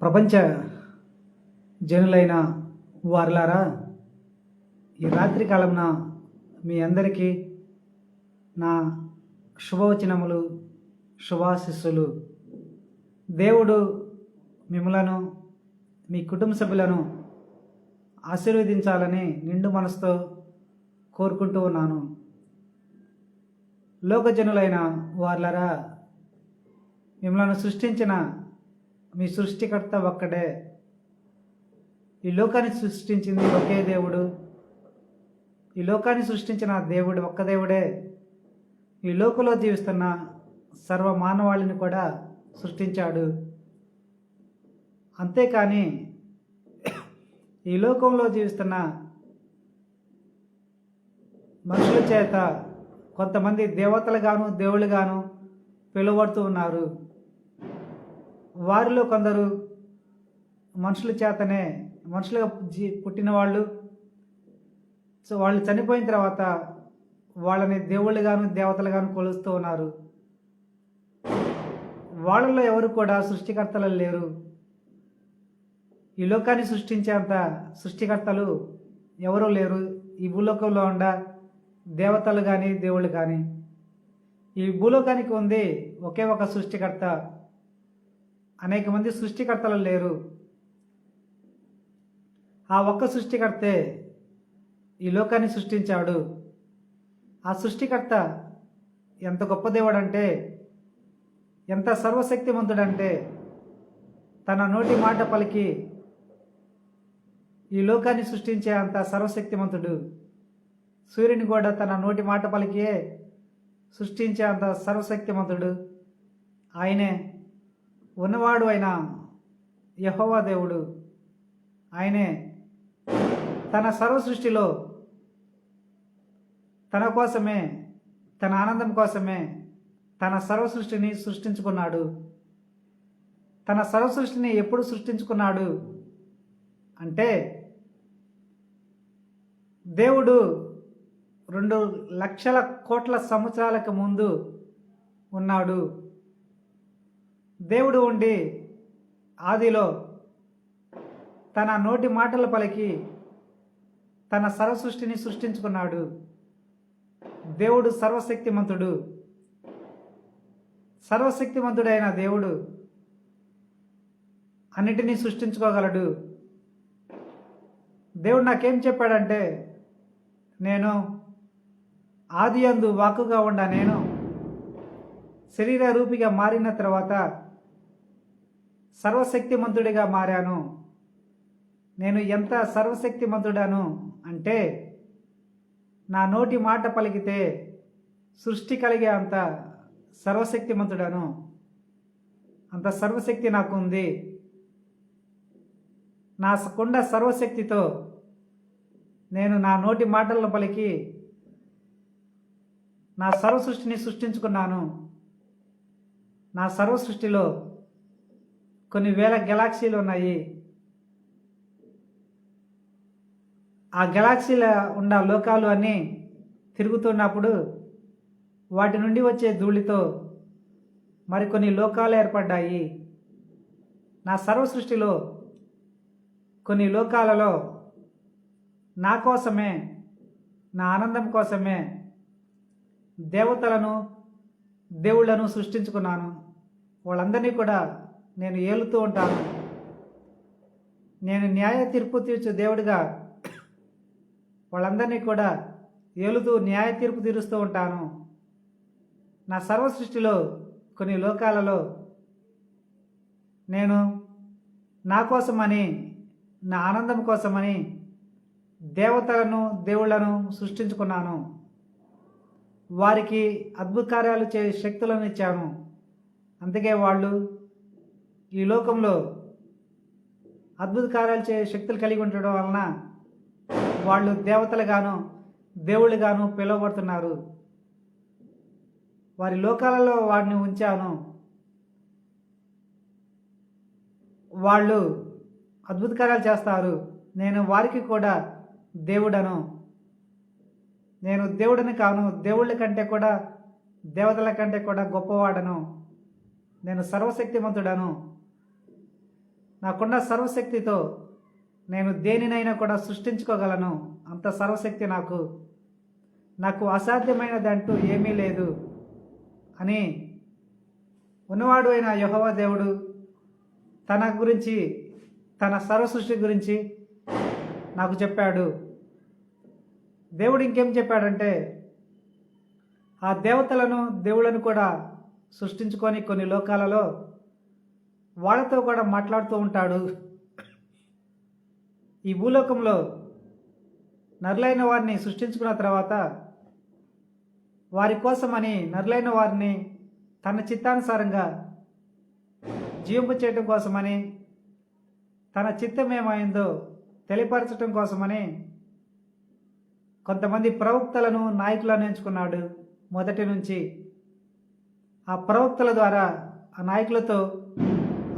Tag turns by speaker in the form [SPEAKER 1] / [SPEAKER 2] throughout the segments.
[SPEAKER 1] ప్రపంచ జనులైన వారులారా ఈ రాత్రి కాలంన మీ అందరికీ నా శుభవచనములు శుభాశిస్సులు. దేవుడు మిమ్మలను మీ కుటుంబ సభ్యులను ఆశీర్వదించాలని నిండు మనసుతో కోరుకుంటూ ఉన్నాను. లోకజనులైన వార్లరా మిమ్మల్ని సృష్టించిన మీ సృష్టికర్త ఒక్కడే. ఈ లోకాన్ని సృష్టించింది ఒకే దేవుడు. ఈ లోకాన్ని సృష్టించిన దేవుడు ఒక్క దేవుడే. ఈ లోకంలో జీవిస్తున్న సర్వ మానవాళిని కూడా సృష్టించాడు. అంతేకాని ఈ లోకంలో జీవిస్తున్న మనుషుల చేత కొంతమంది దేవతలుగాను దేవుళ్ళుగాను పిలువడుతూ ఉన్నారు. వారిలో కొందరు మనుషుల చేతనే మనుషులుగా జీ పుట్టిన వాళ్ళు సో వాళ్ళు చనిపోయిన తర్వాత వాళ్ళని దేవుళ్ళుగాను దేవతలుగాను కొలుస్తూ ఉన్నారు. వాళ్ళలో ఎవరు కూడా సృష్టికర్తలు లేరు. ఈ లోకాన్ని సృష్టించేంత సృష్టికర్తలు ఎవరూ లేరు. ఈ భూలోకంలో ఉండ దేవతలు కానీ దేవుళ్ళు కానీ ఈ భూలోకానికి ఉంది ఒకే ఒక సృష్టికర్త అనేక మంది సృష్టికర్తలు లేరు. ఆ ఒక్క సృష్టికర్తే ఈ లోకాన్ని సృష్టించాడు. ఆ సృష్టికర్త ఎంత గొప్ప దేవుడు అంటే ఎంత సర్వశక్తిమంతుడంటే తన నోటి మాట పలికి ఈ లోకాన్ని సృష్టించే అంత సర్వశక్తిమంతుడు. సూర్యుని కూడా తన నోటి మాట పలికియే సృష్టించే అంత సర్వశక్తిమంతుడు. ఆయనే ఉన్నవాడు అయిన యహోవా దేవుడు. ఆయనే తన సర్వ సృష్టిలో తన కోసమే తన ఆనందం కోసమే తన సర్వ సృష్టిని సృష్టించుకున్నాడు. తన సర్వ సృష్టిని ఎప్పుడు సృష్టించుకున్నాడు అంటే దేవుడు రెండు లక్షల కోట్ల సంవత్సరాలకు ముందు ఉన్నాడు. దేవుడు ఉండి ఆదిలో తన నోటి మాటలు పలికి తన సర్వ సృష్టిని సృష్టించుకున్నాడు. దేవుడు సర్వశక్తిమంతుడు. సర్వశక్తిమంతుడైన దేవుడు అన్నిటినీ సృష్టించుకోగలడు. దేవుడు నాకేం చెప్పాడంటే నేను ఆది అందు వాక్కుగా ఉండ నేను శరీర రూపిగా మారిన తర్వాత సర్వశక్తిమంతుడిగా మారాను. నేను ఎంత సర్వశక్తిమంతుడాను అంటే నా నోటి మాట పలికితే సృష్టి కలిగే అంత సర్వశక్తిమంతుడాను. అంత సర్వశక్తి నాకు ఉంది నా కొండ సర్వశక్తితో నేను నా నోటి మాటలను పలికి నా సర్వ సృష్టిని సృష్టించుకున్నాను. నా సర్వసృష్టిలో కొన్ని వేల గెలాక్సీలు ఉన్నాయి. ఆ గెలాక్సీల ఉన్న లోకాలు అన్నీ తిరుగుతున్నప్పుడు వాటి నుండి వచ్చే ధూళితో మరికొన్ని లోకాలు ఏర్పడ్డాయి. నా సర్వ సృష్టిలో కొన్ని లోకాలలో నా కోసమే నా ఆనందం కోసమే దేవతలను దేవుళ్ళను సృష్టించుకున్నాను. వాళ్ళందరినీ కూడా నేను ఏలుతూ ఉంటాను. నేను న్యాయ తీర్పు తీర్చు దేవుడిగా వాళ్ళందరినీ కూడా ఏలుతూ న్యాయ తీర్పు తీరుస్తూ ఉంటాను. నా సర్వ సృష్టిలో కొన్ని లోకాలలో నేను నా కోసమని నా ఆనందం కోసమని దేవతలను దేవుళ్ళను సృష్టించుకున్నాను. వారికి అద్భుత కార్యాలు చే శక్తులను ఇచ్చాను. అందుకే వాళ్ళు ఈ లోకంలో అద్భుత కార్యాలు చే శక్తులు కలిగి ఉండడం వలన వాళ్ళు దేవతలుగాను దేవుళ్ళుగాను పిలువబడుతున్నారు. వారి లోకాలలో వాడిని ఉంచాను. వాళ్ళు అద్భుత కార్యాలు చేస్తారు. నేను వారికి కూడా దేవుడను. నేను దేవుడిని కాను దేవుళ్ళ కంటే కూడా దేవతల కంటే కూడా గొప్పవాడను. నేను సర్వశక్తిమంతుడను. నాకున్న సర్వశక్తితో నేను దేనినైనా కూడా సృష్టించుకోగలను. అంత సర్వశక్తి నాకు. నాకు అసాధ్యమైనది అంటూ ఏమీ లేదు అని ఉన్నవాడు అయిన యహోవ దేవుడు తన గురించి తన సర్వసృష్టి గురించి నాకు చెప్పాడు. దేవుడు ఇంకేం చెప్పాడంటే ఆ దేవతలను దేవుళ్ళను కూడా సృష్టించుకొని కొన్ని లోకాలలో వాళ్ళతో కూడా మాట్లాడుతూ ఉంటాడు. ఈ భూలోకంలో నరులైన వారిని సృష్టించుకున్న తర్వాత వారి కోసమని నరులైన వారిని తన చిత్తానుసారంగా జీవింప చేయటం కోసమని తన చిత్తం ఏమైందో తెలియపరచటం కోసమని కొంతమంది ప్రవక్తలను నాయకులను ఎంచుకున్నాడు. మొదటి నుంచి ఆ ప్రవక్తల ద్వారా ఆ నాయకులతో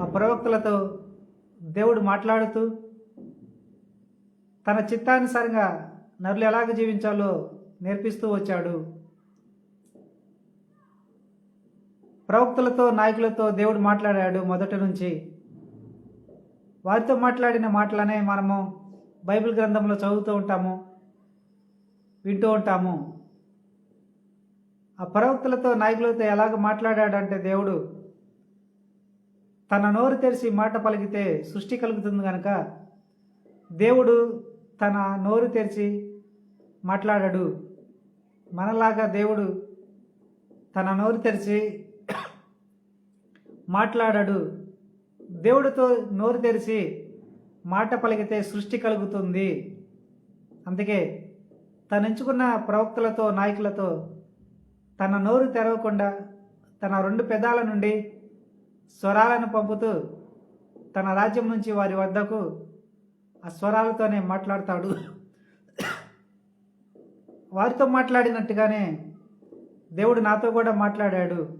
[SPEAKER 1] ఆ ప్రవక్తలతో దేవుడు మాట్లాడుతూ తన చిత్తానుసారంగా నరులు ఎలాగ జీవించాలో నేర్పిస్తూ వచ్చాడు. ప్రవక్తలతో నాయకులతో దేవుడు మాట్లాడాడు మొదటి నుంచి. వారితో మాట్లాడిన మాటలనే మనము బైబిల్ గ్రంథంలో చదువుతూ ఉంటాము వింటూ ఉంటాము. ఆ ప్రవక్తలతో నాయకులతో ఎలాగ మాట్లాడాడంటే దేవుడు తన నోరు తెరిచి మాట పలికితే సృష్టి కలుగుతుంది కనుక దేవుడు తన నోరు తెరిచి మాట్లాడాడు. మనలాగా దేవుడు తన నోరు తెరిచి మాట్లాడాడు. దేవుడితో నోరు తెరిచి మాట పలికితే సృష్టి కలుగుతుంది. అందుకే తను ఎంచుకున్న ప్రవక్తలతో నాయకులతో తన నోరు తెరవకుండా తన రెండు పెదాల నుండి స్వరాలను పంపుతూ తన రాజ్యం నుంచి వారి వద్దకు ఆ స్వరాలతోనే మాట్లాడతాడు. వారితో మాట్లాడినట్టుగానే దేవుడు నాతో కూడా మాట్లాడాడు.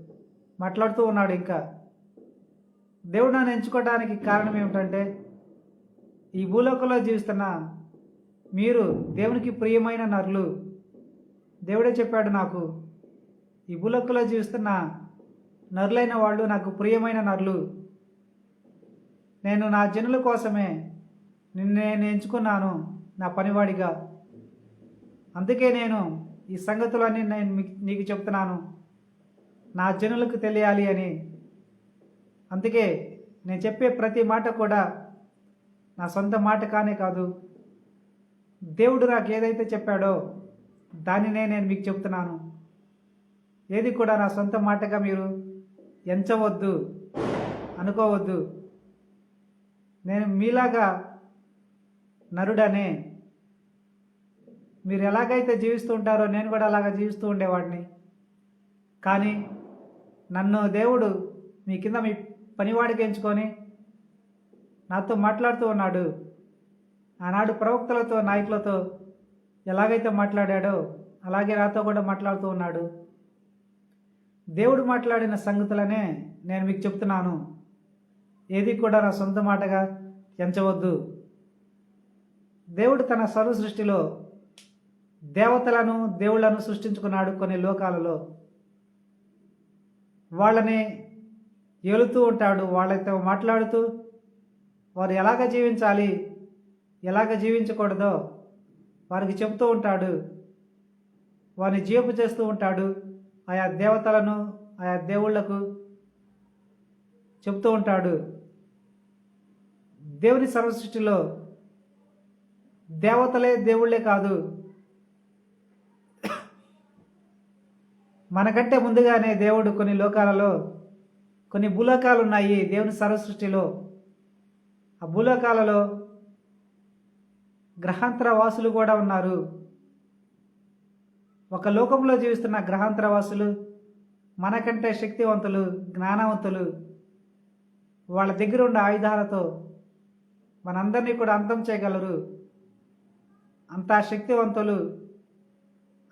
[SPEAKER 1] మాట్లాడుతూ ఉన్నాడు ఇంకా. దేవుడు నన్ను ఎంచుకోవడానికి కారణం ఏమిటంటే ఈ భూలోకంలో జీవిస్తున్న మీరు దేవునికి ప్రియమైన నరులు. దేవుడే చెప్పాడు నాకు ఈ భూలోకంలో జీవిస్తున్న నరులైన వాళ్ళు నాకు ప్రియమైన నరులు. నేను నా జనుల కోసమే నిన్ను నేను ఎంచుకున్నాను నా పనివాడిగా. అందుకే నేను ఈ సంగతులన్నీ నేను మీకు నీకు చెప్తున్నాను. నా జనులకు తెలియాలి అని. అందుకే నేను చెప్పే ప్రతి మాట కూడా నా సొంత మాట కానే కాదు. దేవుడు నాకు ఏదైతే చెప్పాడో దానినే నేను మీకు చెప్తున్నాను. ఏది కూడా నా సొంత మాటగా మీరు ఎంచవద్దు అనుకోవద్దు. నేను మీలాగా నరుడనే. మీరు ఎలాగైతే జీవిస్తూ ఉంటారో నేను కూడా అలాగా జీవిస్తూ ఉండేవాడిని. కానీ నన్ను దేవుడు మీ కింద మీ పనివాడికి ఎంచుకొని నాతో మాట్లాడుతూ ఉన్నాడు. ఆనాడు ప్రవక్తలతో నాయకులతో ఎలాగైతే మాట్లాడాడో అలాగే నాతో కూడా మాట్లాడుతూ ఉన్నాడు. దేవుడు మాట్లాడిన సంగతులనే నేను మీకు చెప్తున్నాను. ఏది కూడా నా సొంత మాటగా ఎంచవద్దు. దేవుడు తన సర్వ సృష్టిలో దేవతలను దేవుళ్ళను సృష్టించుకున్నాడు కొన్ని లోకాలలో. వాళ్ళని ఏలుతూ ఉంటాడు. వాళ్ళతో మాట్లాడుతూ వారు ఎలాగ జీవించాలి ఎలాగ జీవించకూడదో వారికి చెబుతూ ఉంటాడు. వారిని జీవపు చేస్తూ ఉంటాడు. ఆయా దేవతలను ఆయా దేవుళ్ళకు చెప్తూ ఉంటాడు. దేవుని సర్వసృష్టిలో దేవతలే దేవుళ్ళే కాదు. మనకంటే ముందుగానే దేవుడు కొన్ని లోకాలలో కొన్ని భూలోకాలు ఉన్నాయి దేవుని సర్వసృష్టిలో ఆ భూలోకాలలో గ్రహాంతర వాసులు కూడా ఉన్నారు. ఒక లోకంలో జీవిస్తున్న గ్రహాంతరవాసులు మనకంటే శక్తివంతులు జ్ఞానవంతులు వాళ్ళ దగ్గర ఉన్న ఆయుధాలతో మనందరినీ కూడా అంతం చేయగలరు. అంత శక్తివంతులు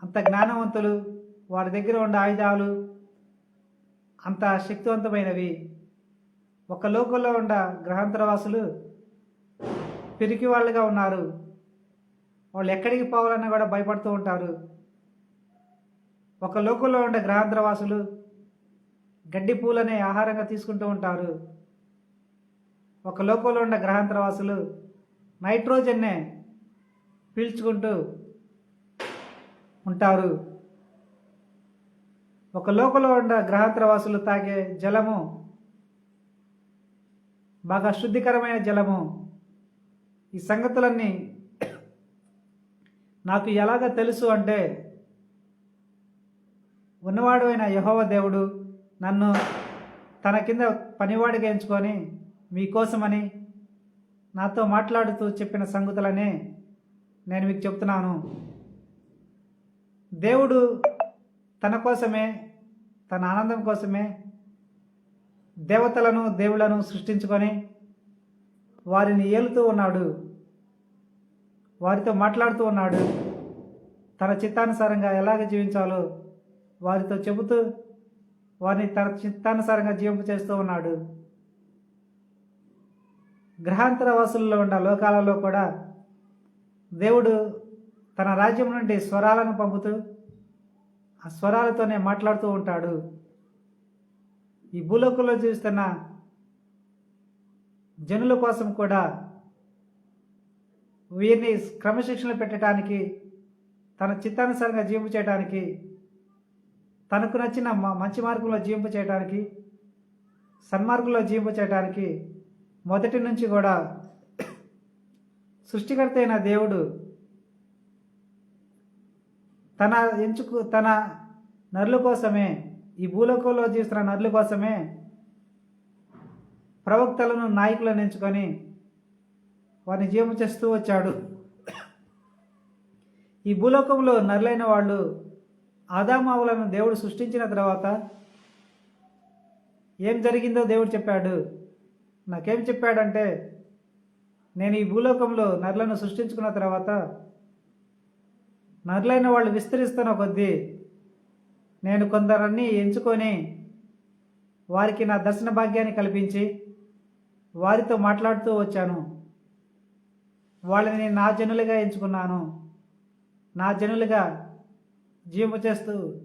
[SPEAKER 1] అంత జ్ఞానవంతులు వారి దగ్గర ఉన్న ఆయుధాలు అంత శక్తివంతమైనవి. ఒక లోకంలో ఉన్న గ్రహాంతరవాసులు పిరికి వాళ్ళుగా ఉన్నారు. వాళ్ళు ఎక్కడికి పోవాలన్నా కూడా భయపడుతూ ఉంటారు. ఒక లోకంలో ఉండే గ్రహాంతరవాసులు గడ్డి పూలనే ఆహారంగా తీసుకుంటూ ఉంటారు. ఒక లోకంలో ఉన్న గ్రహాంతరవాసులు నైట్రోజన్నే పీల్చుకుంటూ ఉంటారు. ఒక లోకంలో ఉన్న గ్రహాంతరవాసులు తాగే జలము బాగా శుద్ధికరమైన జలము. ఈ సంగతులన్నీ నాకు ఎలాగ తెలుసు అంటే ఉన్నవాడు అయిన యహోవ దేవుడు నన్ను తన కింద పనివాడిగా ఎంచుకొని మీకోసమని నాతో మాట్లాడుతూ చెప్పిన సంగతులనే నేను మీకు చెప్తున్నాను. దేవుడు తన కోసమే తన ఆనందం కోసమే దేవతలను దేవుళ్ళను సృష్టించుకొని వారిని ఏలుతూ ఉన్నాడు. వారితో మాట్లాడుతూ ఉన్నాడు. తన చిత్తానుసారంగా ఎలాగ జీవించాలో వారితో చెబుతూ వారిని తన చిత్తానుసారంగా జీవింప చేస్తూ ఉన్నాడు. గ్రహాంతర వాసుల్లో ఉన్న లోకాలలో కూడా దేవుడు తన రాజ్యం నుండి స్వరాలను పంపుతూ ఆ స్వరాలతోనే మాట్లాడుతూ ఉంటాడు. ఈ భూలోకంలో జీవిస్తున్న జనుల కోసం కూడా వీరిని క్రమశిక్షణ పెట్టడానికి తన చిత్తానుసారంగా జీవింపు చేయడానికి తనకు నచ్చిన మ- మంచి మార్గంలో జీవింపు చేయడానికి సన్మార్గంలో జీవింపు చేయడానికి మొదటి నుంచి కూడా సృష్టికర్త అయిన దేవుడు తన ఎంచుకు తన నరుల కోసమే ఈ భూలోకంలో జీవిస్తున్న నరుల కోసమే ప్రవక్తలను నాయకులను ఎంచుకొని వారిని జీవం చేస్తూ వచ్చాడు. ఈ భూలోకంలో నరులైన వాళ్ళు ఆదామావులను దేవుడు సృష్టించిన తర్వాత ఏం జరిగిందో దేవుడు చెప్పాడు. నాకేం చెప్పాడంటే నేను ఈ భూలోకంలో నరులను సృష్టించుకున్న తర్వాత నరులైన వాళ్ళు విస్తరిస్తున్న కొద్దీ నేను కొందరన్నీ ఎంచుకొని వారికి నా దర్శన భాగ్యాన్ని కల్పించి వారితో మాట్లాడుతూ వచ్చాను. వాళ్ళని నా జనులుగా ఎంచుకున్నాను. నా జనులుగా జీవింప చేస్తూ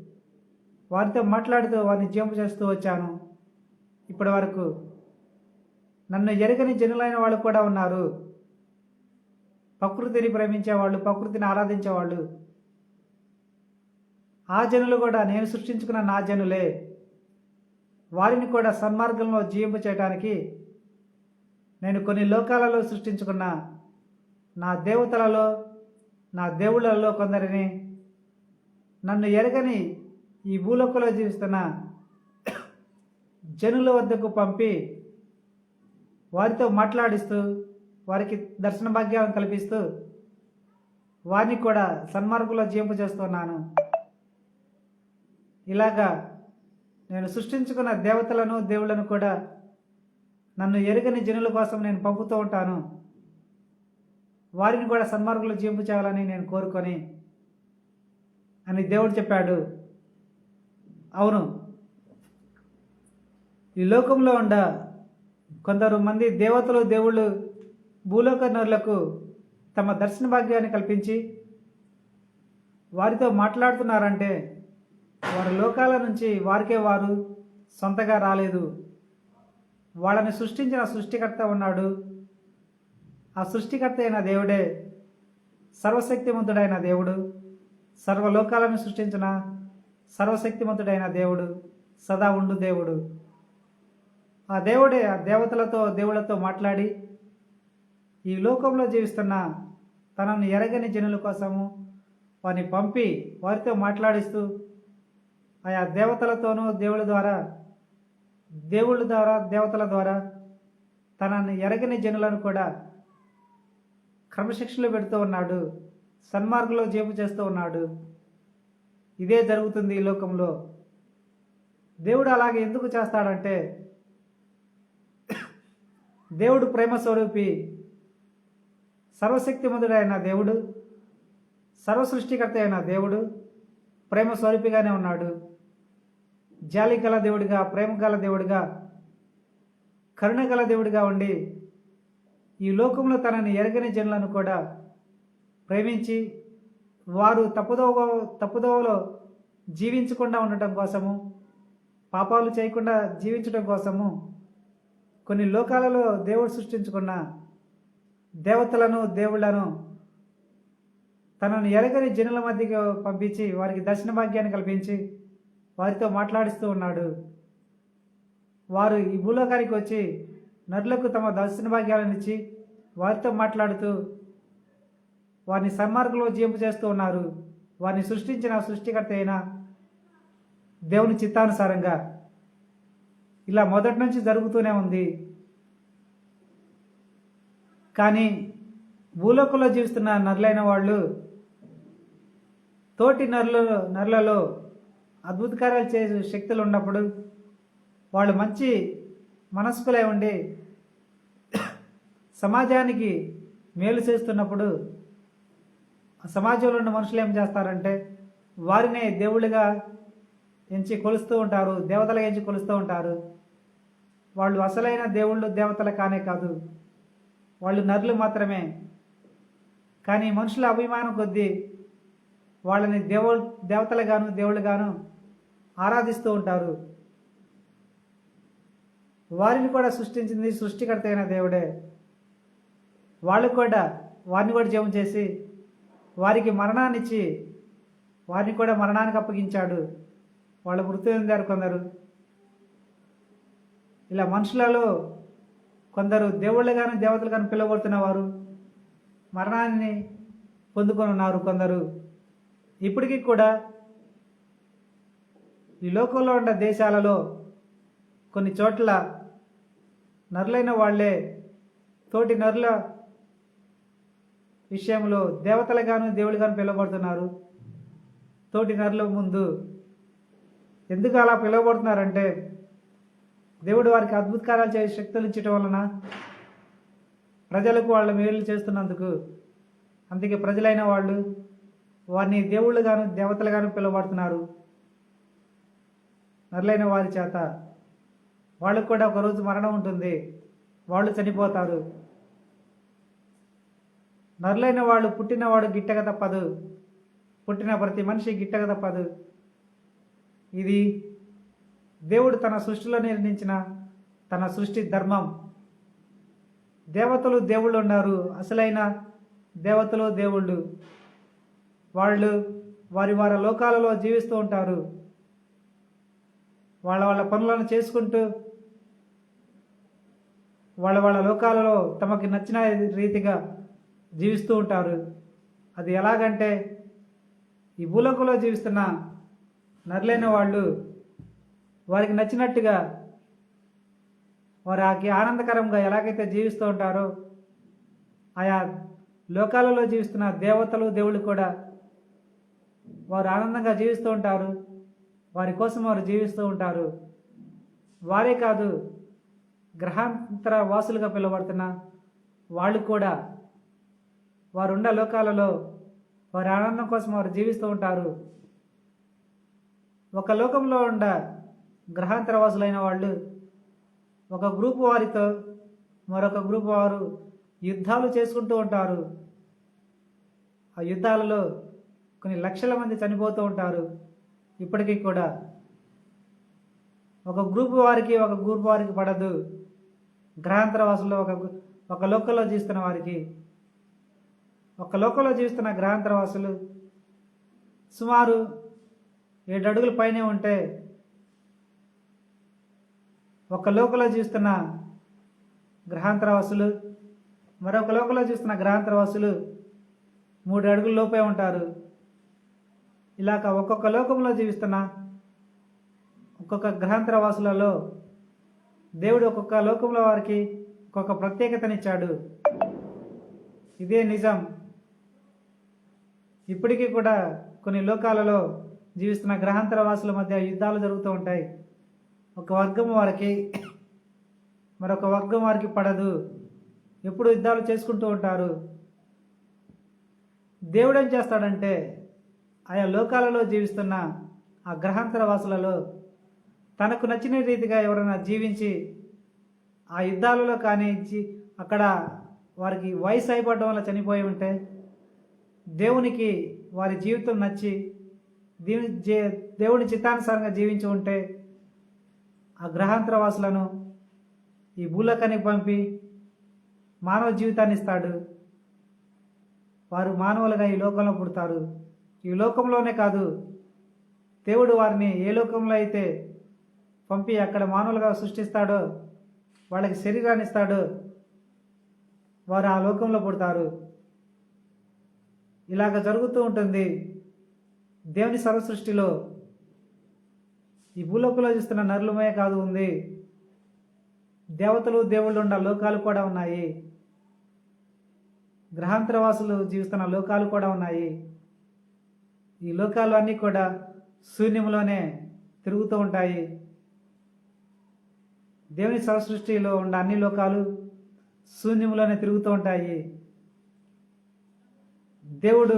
[SPEAKER 1] వారితో మాట్లాడుతూ వారిని జీవం చేస్తూ వచ్చాను. ఇప్పటి వరకు నన్ను ఎరగని జనులైన వాళ్ళు కూడా ఉన్నారు. ప్రకృతిని ప్రేమించేవాళ్ళు ప్రకృతిని ఆరాధించేవాళ్ళు. ఆ జనులు కూడా నేను సృష్టించుకున్న నా జనులే. వారిని కూడా సన్మార్గంలో జీవింప చేయడానికి నేను కొన్ని లోకాలలో సృష్టించుకున్న నా దేవతలలో నా దేవుళ్ళలో కొందరిని నన్ను ఎరగని ఈ భూలోకంలో జీవిస్తున్న జనుల వద్దకు పంపి వారితో మాట్లాడిస్తూ వారికి దర్శన భాగ్యాలను కల్పిస్తూ వారిని కూడా సన్మార్గంలో జీవింప చేస్తున్నాను. ఇలాగా నేను సృష్టించుకున్న దేవతలను దేవుళ్ళను కూడా నన్ను ఎరుగని జనుల కోసం నేను పంపుతూ ఉంటాను. వారిని కూడా సన్మార్గంలో జీవింపు చేయాలని నేను కోరుకొని అని దేవుడు చెప్పాడు. అవును. ఈ లోకంలో ఉండ కొందరు మంది దేవతలు దేవుళ్ళు భూలోక నరులకు తమ దర్శన భాగ్యాన్ని కల్పించి వారితో మాట్లాడుతున్నారంటే వారి లోకాల నుంచి వారికే వారు సొంతగా రాలేదు. వాళ్ళని సృష్టించిన సృష్టికర్త ఉన్నాడు. ఆ సృష్టికర్త అయిన దేవుడే సర్వశక్తిమంతుడైన దేవుడు. సర్వలోకాలను సృష్టించిన సర్వశక్తిమంతుడైన దేవుడు సదా ఉండు దేవుడు. ఆ దేవుడే ఆ దేవతలతో దేవుళ్ళతో మాట్లాడి ఈ లోకంలో జీవిస్తున్న తనను ఎరగని జనుల కోసము వారిని పంపి వారితో మాట్లాడిస్తూ ఆయా దేవతలతోనూ దేవుళ్ళ ద్వారా దేవుళ్ళ ద్వారా దేవతల ద్వారా తనని ఎరగని జనులను కూడా క్రమశిక్షణలో పెడుతూ ఉన్నాడు. సన్మార్గంలో జేపు చేస్తూ ఉన్నాడు. ఇదే జరుగుతుంది ఈ లోకంలో. దేవుడు అలాగే ఎందుకు చేస్తాడంటే దేవుడు ప్రేమ స్వరూపి సర్వశక్తిమంతుడైన దేవుడు సర్వసృష్టికర్త అయిన దేవుడు ప్రేమ స్వరూపిగానే ఉన్నాడు. జాలి గల దేవుడిగా ప్రేమ గల దేవుడిగా కరుణ గల దేవుడిగా ఉండి ఈ లోకంలో తనని ఎరగని జనులను కూడా ప్రేమించి వారు తప్పుదోవ తప్పుదోవలో జీవించకుండా ఉండటం కోసము పాపాలు చేయకుండా జీవించడం కోసము కొన్ని లోకాలలో దేవుడు సృష్టించుకున్న దేవతలను దేవుళ్ళను తనను ఎరగని జనుల మధ్యకి పంపించి వారికి దర్శన భాగ్యాన్ని కల్పించి వారితో మాట్లాడిస్తూ ఉన్నాడు. వారు ఈ భూలోకానికి వచ్చి నరులకు తమ దర్శన భాగ్యాలను ఇచ్చి వారితో మాట్లాడుతూ వారిని సన్మార్గంలో జీంపు చేస్తూ ఉన్నారు. వారిని సృష్టించిన సృష్టికర్త అయిన దేవుని చిత్తానుసారంగా ఇలా మొదటి నుంచి జరుగుతూనే ఉంది. కానీ భూలోకంలో జీవిస్తున్న నరులైన వాళ్ళు తోటి నరులు నరులలో అద్భుత కార్యాలు చేసే శక్తులు ఉన్నప్పుడు వాళ్ళు మంచి మనస్కులై ఉండి సమాజానికి మేలు చేస్తున్నప్పుడు సమాజంలో ఉన్న మనుషులు ఏం చేస్తారంటే వారినే దేవుళ్ళుగా ఎంచి కొలుస్తూ ఉంటారు దేవతలుగా ఎంచి కొలుస్తూ ఉంటారు. వాళ్ళు అసలైన దేవుళ్ళు దేవతలు కానే కాదు. వాళ్ళు నరులు మాత్రమే. కానీ మనుషుల అభిమానం కొద్దీ వాళ్ళని దేవ దేవతలుగాను దేవుళ్ళుగాను ఆరాధిస్తూ ఉంటారు. వారిని కూడా సృష్టించింది సృష్టికర్త అయిన దేవుడే. వాళ్ళు కూడా వారిని కూడా జయం చేసి వారికి మరణాన్నిచ్చి వారిని కూడా మరణానికి అప్పగించాడు. వాళ్ళు మృతి చెందారు కొందరు. ఇలా మనుషులలో కొందరు దేవుళ్ళు కానీ దేవతలు కానీ పిలువబడుతున్న వారు మరణాన్ని పొందుకొని ఉన్నారు కొందరు. ఇప్పటికీ కూడా ఈ లోకంలో ఉన్న దేశాలలో కొన్ని చోట్ల నరులైన వాళ్ళే తోటి నరుల విషయంలో దేవతలుగాను దేవుళ్ళుగాను పిలువబడుతున్నారు. తోటి నరుల ముందు ఎందుకు అలా పిలువబడుతున్నారంటే దేవుడు వారికి అద్భుత కార్యాలు చేసే శక్తులు ఇచ్చటం వలన ప్రజలకు వాళ్ళ మేలు చేస్తున్నందుకు అందుకే ప్రజలైన వాళ్ళు వారిని దేవుళ్ళుగాను దేవతలుగాను పిలువబడుతున్నారు. నరులైన వారి చేత వాళ్ళకు కూడా ఒకరోజు మరణం ఉంటుంది. వాళ్ళు చనిపోతారు. నరులైన వాళ్ళు పుట్టినవాడు గిట్టక తప్పదు. పుట్టిన ప్రతి మనిషి గిట్టక తప్పదు. ఇది దేవుడు తన సృష్టిలో నిర్ణయించిన తన సృష్టి ధర్మం. దేవతలు దేవుళ్ళు ఉన్నారు. అసలైన దేవతలు దేవుళ్ళు. వాళ్ళు వారి వారి లోకాలలో జీవిస్తూ ఉంటారు. వాళ్ళ వాళ్ళ పనులను చేసుకుంటూ వాళ్ళ వాళ్ళ లోకాలలో తమకి నచ్చిన రీతిగా జీవిస్తూ ఉంటారు. అది ఎలాగంటే ఈ భూలోకంలో జీవిస్తున్న నరులైన వాళ్ళు వారికి నచ్చినట్టుగా వారికి ఆనందకరంగా ఎలాగైతే జీవిస్తూ ఉంటారో ఆయా లోకాలలో జీవిస్తున్న దేవతలు దేవుళ్ళు కూడా వారు ఆనందంగా జీవిస్తూ ఉంటారు. వారి కోసం వారు జీవిస్తూ ఉంటారు. వారే కాదు గ్రహాంతర వాసులుగా పిలువబడుతున్న వాళ్ళు కూడా వారు ఉన్న లోకాలలో వారి ఆనందం కోసం వారు జీవిస్తూ ఉంటారు. ఒక లోకంలో ఉండ గ్రహాంతరవాసులైన వాళ్ళు ఒక గ్రూపు వారితో మరొక గ్రూప్ వారు యుద్ధాలు చేసుకుంటూ ఉంటారు. ఆ యుద్ధాలలో కొన్ని లక్షల మంది చనిపోతూ ఉంటారు. ఇప్పటికీ కూడా ఒక గ్రూప్ వారికి ఒక గ్రూప్ వారికి పడదు. గ్రహాంతరవాసులు ఒక ఒక లోకల్లో జీవిస్తున్న వారికి ఒక లోకంలో జీవిస్తున్న గ్రహాంతరవాసులు సుమారు ఏడు అడుగుల పైనే ఉంటే ఒక లోకంలో జీవిస్తున్న గ్రహాంతరవాసులు మరొక లోకంలో చూస్తున్న గ్రహాంతరవాసులు మూడు అడుగుల లోపే ఉంటారు. ఇలాగ ఒక్కొక్క లోకంలో జీవిస్తున్న ఒక్కొక్క గ్రహాంతరవాసులలో దేవుడు ఒక్కొక్క లోకంలో వారికి ఒక్కొక్క ప్రత్యేకతనిచ్చాడు. ఇదే నిజం. ఇప్పటికీ కూడా కొన్ని లోకాలలో జీవిస్తున్న గ్రహాంతర వాసుల మధ్య యుద్ధాలు జరుగుతూ ఉంటాయి. ఒక వర్గం వారికి మరొక వర్గం వారికి పడదు. ఎప్పుడు యుద్ధాలు చేసుకుంటూ ఉంటారు. దేవుడు ఏం చేస్తాడంటే ఆయా లోకాలలో జీవిస్తున్న ఆ గ్రహాంతర వాసులలో తనకు నచ్చిన రీతిగా ఎవరైనా జీవించి ఆ యుద్ధాలలో కానీ అక్కడ వారికి వయసు అయిపోవడం వల్ల చనిపోయి ఉంటే దేవునికి వారి జీవితం నచ్చి దీని దేవుని చిత్తానుసారంగా జీవించి ఉంటే ఆ గ్రహాంతరవాసులను ఈ భూలోకానికి పంపి మానవ జీవితాన్ని ఇస్తాడు. వారు మానవులుగా ఈ లోకంలో పుడతారు. ఈ లోకంలోనే కాదు దేవుడు వారిని ఏ లోకంలో అయితే పంపి అక్కడ మానవులుగా సృష్టిస్తాడో వాళ్ళకి శరీరాన్ని ఇస్తాడో వారు ఆ లోకంలో పుడతారు. ఇలాగ జరుగుతూ ఉంటుంది. దేవుని సర్వసృష్టిలో ఈ భూలోకంలో చూస్తున్న నరులమే కాదు ఉంది. దేవతలు దేవుళ్ళు ఉన్న లోకాలు కూడా ఉన్నాయి. గ్రహాంతరవాసులు జీవిస్తున్న లోకాలు కూడా ఉన్నాయి. ఈ లోకాలు అన్నీ కూడా శూన్యంలోనే తిరుగుతూ ఉంటాయి. దేవుని సరసృష్టిలో ఉన్న అన్ని లోకాలు శూన్యంలోనే తిరుగుతూ ఉంటాయి. దేవుడు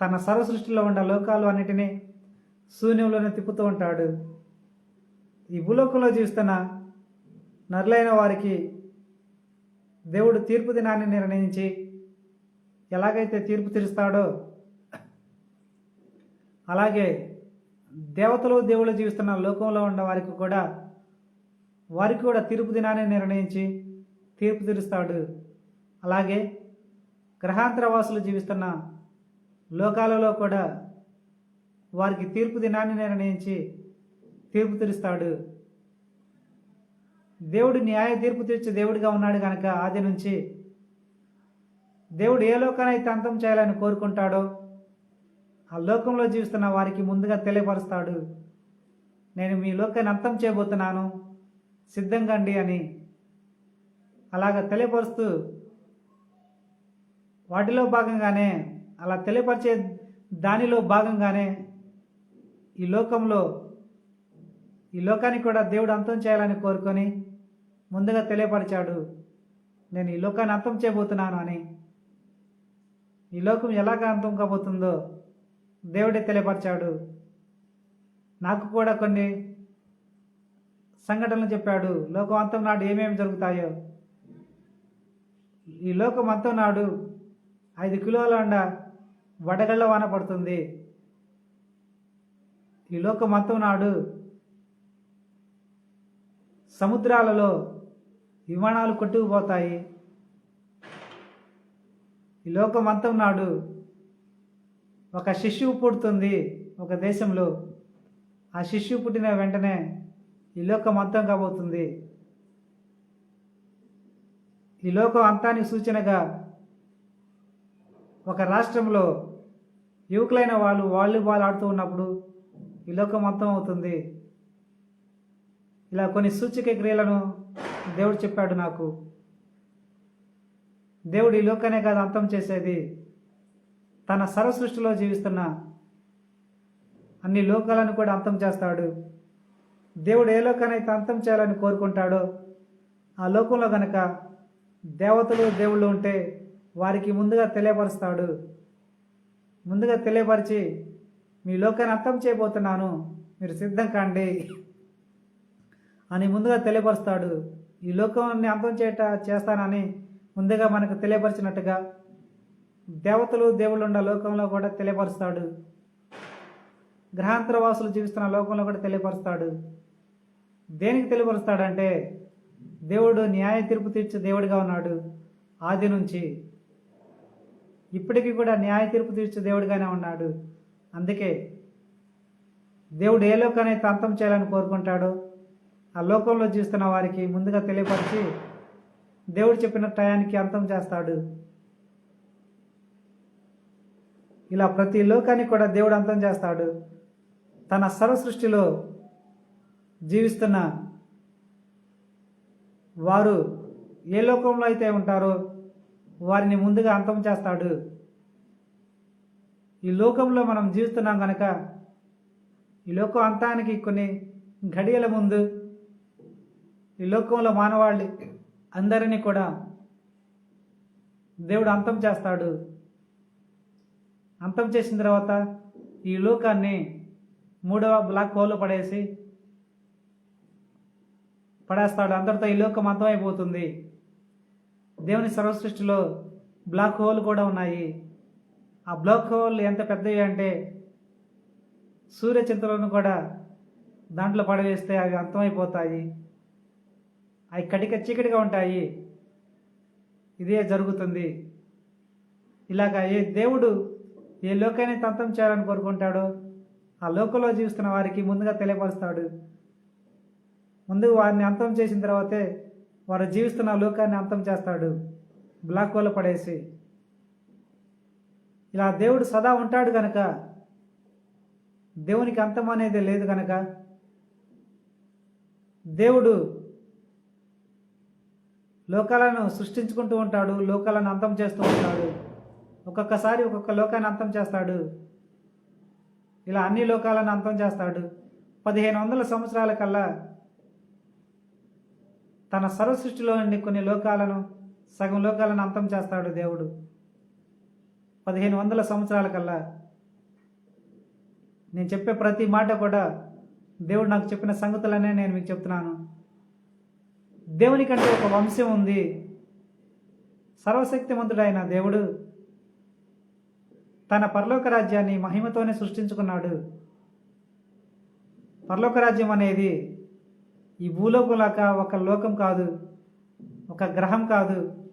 [SPEAKER 1] తన సర్వసృష్టిలో ఉన్న లోకాలు అన్నిటినీ శూన్యంలోనే తిప్పుతూ ఉంటాడు. ఈ భూలోకంలో జీవిస్తున్న నరులైన వారికి దేవుడు తీర్పు దినాన్ని నిర్ణయించి ఎలాగైతే తీర్పు తీరుస్తాడో అలాగే దేవతలు దేవుళ్ళు జీవిస్తున్న లోకంలో ఉన్న వారికి కూడా వారికి కూడా తీర్పు దినాన్ని నిర్ణయించి తీర్పు తీరుస్తాడు. అలాగే గ్రహాంతర వాసులు జీవిస్తున్న లోకాలలో కూడా వారికి తీర్పు దినాన్ని నిర్ణయించి తీర్పు తీరుస్తాడు. దేవుడు న్యాయ తీర్పు తీర్చే దేవుడిగా ఉన్నాడు కనుక ఆది నుంచి దేవుడు ఏ లోకానైతే అంతం చేయాలని కోరుకుంటాడో ఆ లోకంలో జీవిస్తున్న వారికి ముందుగా తెలియపరుస్తాడు. నేను మీ లోకాన్ని అంతం చేయబోతున్నాను. సిద్ధంగా అండి అని అలాగ తెలియపరుస్తూ వాటిలో భాగంగానే అలా తెలియపరిచే దానిలో భాగంగానే ఈ లోకంలో ఈ లోకానికి కూడా దేవుడు అంతం చేయాలని కోరుకొని ముందుగా తెలియపరిచాడు నేను ఈ లోకాన్ని అంతం చేయబోతున్నాను అని. ఈ లోకం ఎలాగ అంతం కాబోతుందో దేవుడే తెలియపరిచాడు. నాకు కూడా కొన్ని సంఘటనలు చెప్పాడు. లోకం అంతం నాడు ఏమేమి జరుగుతాయో. ఈ లోకం అంతం నాడు ఐదు కిలోల అండ వడగళ్ళ వాన పడుతుంది. ఈ లోక అంతం నాడు సముద్రాలలో విమానాలు కొట్టుకుపోతాయి. ఈ లోకం నాడు ఒక శిశువు పుడుతుంది ఒక దేశంలో. ఆ శిశువు పుట్టిన వెంటనే ఈ లోకం అంతం కాబోతుంది. ఈ లోకం అంతానికి సూచనగా ఒక రాష్ట్రంలో యువకులైన వాళ్ళు వాలీబాల్ ఆడుతూ ఉన్నప్పుడు ఈ లోకం మొత్తం అవుతుంది. ఇలా కొన్ని సూచిక క్రియలను దేవుడు చెప్పాడు నాకు. దేవుడు ఈ లోకానే కాదు అంతం చేసేది. తన సర్వసృష్టిలో జీవిస్తున్న అన్ని లోకాలను కూడా అంతం చేస్తాడు. దేవుడు ఏ లోకానైతే అంతం చేయాలని కోరుకుంటాడో ఆ లోకంలో గనక దేవతలు దేవుళ్ళు ఉంటే వారికి ముందుగా తెలియపరుస్తాడు. ముందుగా తెలియపరిచి మీ లోకాన్ని అర్థం చేయబోతున్నాను మీరు సిద్ధం కాండి అని ముందుగా తెలియపరుస్తాడు. ఈ లోకాన్ని అర్థం చేయట చేస్తానని ముందుగా మనకు తెలియపరిచినట్టుగా దేవతలు దేవుళ్ళు ఉన్న లోకంలో కూడా తెలియపరుస్తాడు. గ్రహాంతర వాసులు జీవిస్తున్న లోకంలో కూడా తెలియపరుస్తాడు. దేనికి తెలియపరుస్తాడంటే దేవుడు న్యాయ తీర్పు తీర్చే దేవుడిగా ఉన్నాడు. ఆది నుంచి ఇప్పటికీ కూడా న్యాయ తీర్పు తీర్చే దేవుడిగానే ఉన్నాడు. అందుకే దేవుడు ఏ లోకానైతే అంతం చేయాలని కోరుకుంటాడో ఆ లోకంలో జీవిస్తున్న వారికి ముందుగా తెలియపరిచి దేవుడు చెప్పిన టయానికి అంతం చేస్తాడు. ఇలా ప్రతి లోకాన్ని కూడా దేవుడు అంతం చేస్తాడు. తన సర్వసృష్టిలో జీవిస్తున్న వారు ఏ లోకంలో అయితే ఉంటారో వారిని ముందుగా అంతం చేస్తాడు. ఈ లోకంలో మనం జీవిస్తున్నాం కనుక ఈ లోకం అంతానికి కొన్ని ఘడియల ముందు ఈ లోకంలో మానవాళి అందరినీ కూడా దేవుడు అంతం చేస్తాడు. అంతం చేసిన తర్వాత ఈ లోకాన్ని మూడవ బ్లాక్ హోల్లో పడేసి పడేస్తాడు. అందరితో ఈ లోకం అంతమైపోతుంది. దేవుని సర్వసృష్టిలో బ్లాక్ హోల్ కూడా ఉన్నాయి. ఆ బ్లాక్ హోల్ ఎంత పెద్దవి అంటే సూర్యచంద్రులను కూడా దాంట్లో పడవేస్తే అవి అంతమైపోతాయి. అవి కటిక చీకటిగా ఉంటాయి. ఇదే జరుగుతుంది. ఇలాగా ఏ దేవుడు ఏ లోకాన్ని తంతం చేయాలని కోరుకుంటాడో ఆ లోకంలో జీవిస్తున్న వారికి ముందుగా తెలియపరుస్తాడు. ముందు వారిని అంతం చేసిన తర్వాతే వారు జీవిస్తున్న లోకాన్ని అంతం చేస్తాడు. బ్లాక్ హోల్ పడేసి. ఇలా దేవుడు సదా ఉంటాడు గనక దేవునికి అంతం అనేది లేదు గనక దేవుడు లోకాలను సృష్టించుకుంటూ ఉంటాడు లోకాలను అంతం చేస్తూ ఉంటాడు. ఒక్కొక్కసారి ఒక్కొక్క లోకాన్ని అంతం చేస్తాడు. ఇలా అన్ని లోకాలను అంతం చేస్తాడు. పదిహేను వందల సంవత్సరాల కల్లా తన సర్వ సృష్టిలో నుండి కొన్ని లోకాలను సగం లోకాలను అంతం చేస్తాడు దేవుడు. పదిహేను వందల సంవత్సరాల కల్లా నేను చెప్పే ప్రతి మాట కూడా దేవుడు నాకు చెప్పిన సంగతులనే నేను మీకు చెప్తున్నాను. దేవునికంటే ఒక వంశం ఉంది. సర్వశక్తిమంతుడైన దేవుడు తన పరలోక రాజ్యాన్ని మహిమతోనే సృష్టించుకున్నాడు. పరలోక రాజ్యం అనేది ఈ భూలోకంలాక ఒక లోకం కాదు ఒక గ్రహం కాదు.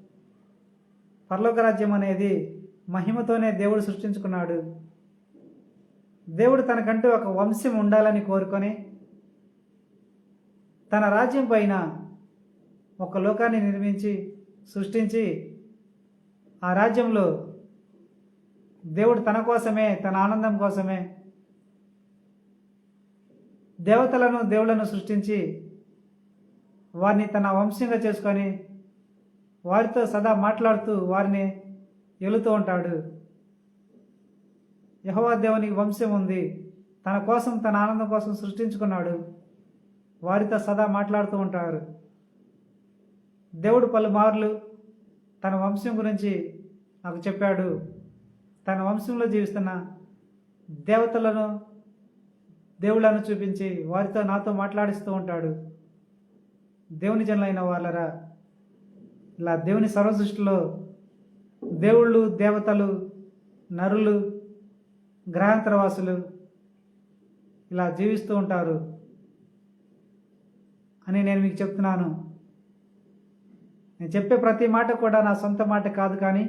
[SPEAKER 1] పరలోక రాజ్యం అనేది మహిమతోనే దేవుడు సృష్టించుకున్నాడు. దేవుడు తనకంటూ ఒక వంశం ఉండాలని కోరుకొని తన రాజ్యం పైన ఒక లోకాన్ని నిర్మించి సృష్టించి ఆ రాజ్యంలో దేవుడు తన కోసమే తన ఆనందం కోసమే దేవతలను దేవుళ్ళను సృష్టించి వారిని తన వంశంగా చేసుకొని వారితో సదా మాట్లాడుతూ వారిని ఎలుతూ ఉంటాడు. యహోవా దేవునికి వంశం ఉంది. తన కోసం తన ఆనందం కోసం సృష్టించుకున్నాడు. వారితో సదా మాట్లాడుతూ ఉంటారు. దేవుడు పలుమార్లు తన వంశం గురించి నాకు చెప్పాడు. తన వంశంలో జీవిస్తున్న దేవతలను దేవుళ్ళను చూపించి వారితో నాతో మాట్లాడిస్తూ ఉంటాడు. దేవుని జనులైన వాళ్ళరా? ఇలా దేవుని సర్వసృష్టిలో దేవుళ్ళు దేవతలు నరులు గ్రహాంతరవాసులు ఇలా జీవిస్తూ ఉంటారు అని నేను మీకు చెప్తున్నాను. నేను చెప్పే ప్రతి మాట కూడా నా సొంత మాట కాదు కానీ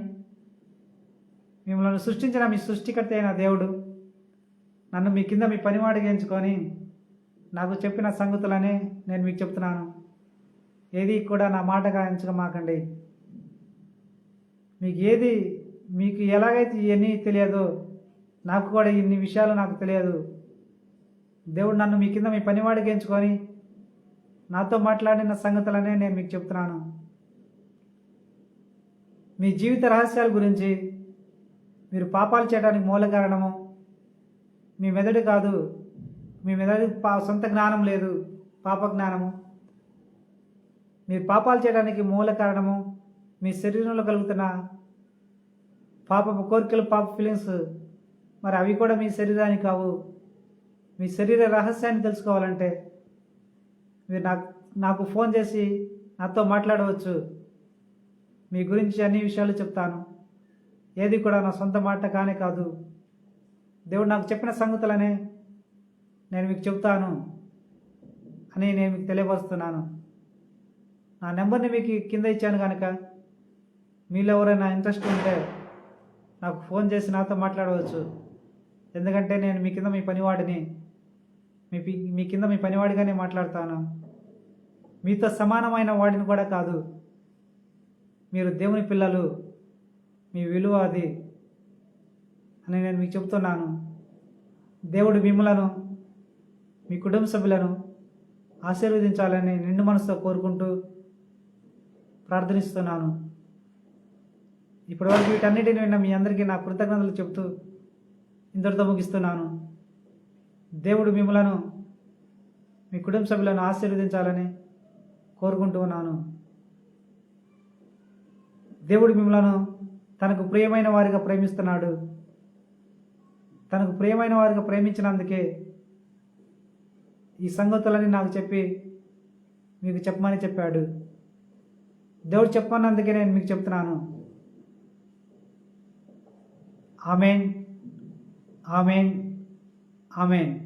[SPEAKER 1] మిమ్మల్ని సృష్టించిన మీ సృష్టికర్త అయిన దేవుడు నన్ను మీ కింద మీ పనివాడిగా ఎంచుకొని నాకు చెప్పిన సంగతులనే నేను మీకు చెప్తున్నాను. ఏది కూడా నా మాటగా ఎంచకమాకండి మీకు ఏది మీకు ఎలాగైతే ఇవన్నీ తెలియదో నాకు కూడా ఇన్ని విషయాలు నాకు తెలియదు. దేవుడు నన్ను మీ కింద మీ పనివాడికి ఎంచుకొని నాతో మాట్లాడిన సంగతులనే నేను మీకు చెప్తున్నాను. మీ జీవిత రహస్యాల గురించి మీరు పాపాలు చేయడానికి మూల కారణము మీ మెదడు కాదు మీ మెదడు పా సొంత జ్ఞానం లేదు పాప జ్ఞానము మీరు పాపాలు చేయడానికి మూల కారణము మీ శరీరంలో కలుగుతున్న పాపపు కోరికలు పాప ఫీలింగ్స్ మరి అవి కూడా మీ శరీరానికి కావు. మీ శరీర రహస్యాన్ని తెలుసుకోవాలంటే మీరు నాకు నాకు ఫోన్ చేసి నాతో మాట్లాడవచ్చు. మీ గురించి అన్ని విషయాలు చెప్తాను. ఏది కూడా నా సొంత మాట కానే కాదు. దేవుడు నాకు చెప్పిన సంగతులనే నేను మీకు చెప్తాను అని నేను మీకు తెలియపరుస్తున్నాను. నా నెంబర్ని మీకు కింద ఇచ్చాను కనుక మీలో ఎవరైనా ఇంట్రెస్ట్ ఉంటే నాకు ఫోన్ చేసి నాతో మాట్లాడవచ్చు. ఎందుకంటే నేను మీ కింద మీ పనివాడిని. మీ పి- మీ కింద మీ పనివాడిగానే మాట్లాడతాను. మీతో సమానమైన వాడిని కూడా కాదు. మీరు దేవుని పిల్లలు. మీ విలువ అది అని నేను మీకు చెప్తున్నాను. దేవుడు మిమ్మలను మీ కుటుంబ సభ్యులను ఆశీర్వదించాలని నిండు మనసుతో కోరుకుంటూ ప్రార్థనిస్తున్నాను. ఇప్పటివరకు వీటన్నిటిని విన్న మీ అందరికీ నా కృతజ్ఞతలు చెప్తూ ఇంతటితో ముగిస్తున్నాను. దేవుడు మిమ్మలను మీ కుటుంబ సభ్యులను ఆశీర్వదించాలని కోరుకుంటూ ఉన్నాను. దేవుడు మిమ్మలను తనకు ప్రియమైన వారిగా ప్రేమిస్తున్నాడు. తనకు ప్రియమైన వారిగా ప్రేమించినందుకే ఈ సంగతులని నాకు చెప్పి మీకు చెప్పమని చెప్పాడు. దేవుడు చెప్పనందుకే నేను మీకు చెప్తున్నాను. ఆమెన్. ఆమెన్. ఆమెన్.